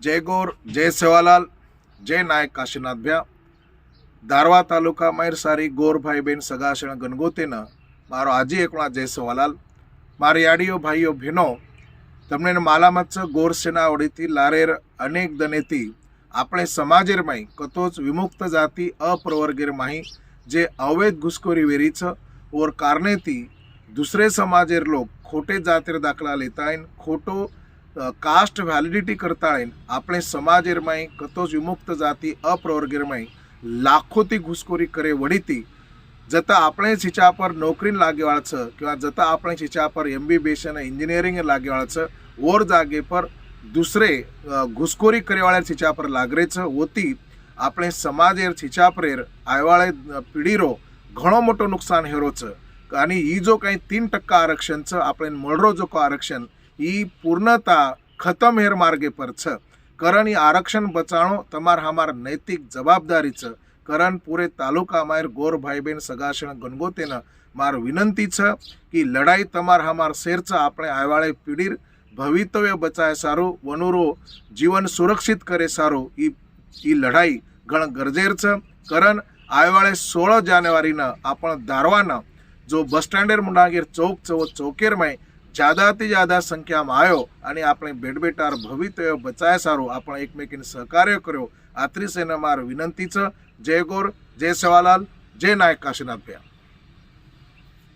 जय गोर जय सेवालाल जय नायक काशीनाथ भ्या. दारवा तालुका मैरसारी गोरभाई बेन सगाशण गणगोतेनं मारो आजी एकुणा जय सेवालाल मारी आडियो भाईओ भिनो तमने मालामच गोरसेना आवडीती लारेर अनेक दनेती आपले समाजेर माई कतोच विमुक्त जाती अप्रवर्गीर माही जे अवैध घुसखोरी वेरीचं ओर कारणे ती दुसरे समाजेर लोक खोटे जातीर दाखला लेता खोटो કાસ્ટ વેલિડિટી કરતાળે આપણે સમાજેરમાંય કતો જ વિમુક્ત જાતિ અપ્રવર્ગેરમાંય લાખોથી ઘૂસખોરી કરે વળીતી જતાં આપણે શિક્ષા પર નોકરીને લાગેવાળા છે किंवा જતાં આપણે શિક્ષા પર એમબીબીએસ અને એન્જિનિયરિંગ લાગેવાળા છે ઓર जागे પર दुसरे घुसखोरी करेवाळ्या छिचापर लागरेच होती આપણે સમાજેર છીછાપરેર આયવાળે પીડીરો ઘણો મોટો નુકસાન હેરો છે અને એ જો કાંઈ તીન ટકા આરક્ષણ છે આપણે મળરો જો કો આરક્ષણ એ પૂર્ણતા ખતમ હેર માર્ગે પર છે કરણ એ આરક્ષણ બચાણો તમાર હમાર નૈતિક જવાબદારી છે કરણ પૂરે તાલુકા માર ગોર ભાઈબેન સગાસણ ગણગોતેના માર વિનંતી છે કે લડાઈ તમાર હમાર શેર છે આપણે આવાળે પીડીર ભવિતવ્ય બચાય સારું વનુરો જીવન સુરક્ષિત કરે સારું એ ઈ લડાઈ ઘણ ગરજેર છે કરણ આવેવાળે સોળ જાન્યુઆરીના આપણ ધારવાના જો બસ સ્ટેન્ડેર મુંડાગીર ચોક ચવો ચોકેરમાં જ્યાદાથી જ્યાદા સંખ્યામાં આવ્યો અને આપણે ભેટભેટાર ભવિત્ય બચાય સારું આપણે એકમેકીને સહકાર્ય કર્યો. આ ત્રીસ એને મારી વિનંતી છે. જય ગોર, જય સેવાલાલ, જય નાયક કાશીનાથ ભૈયા.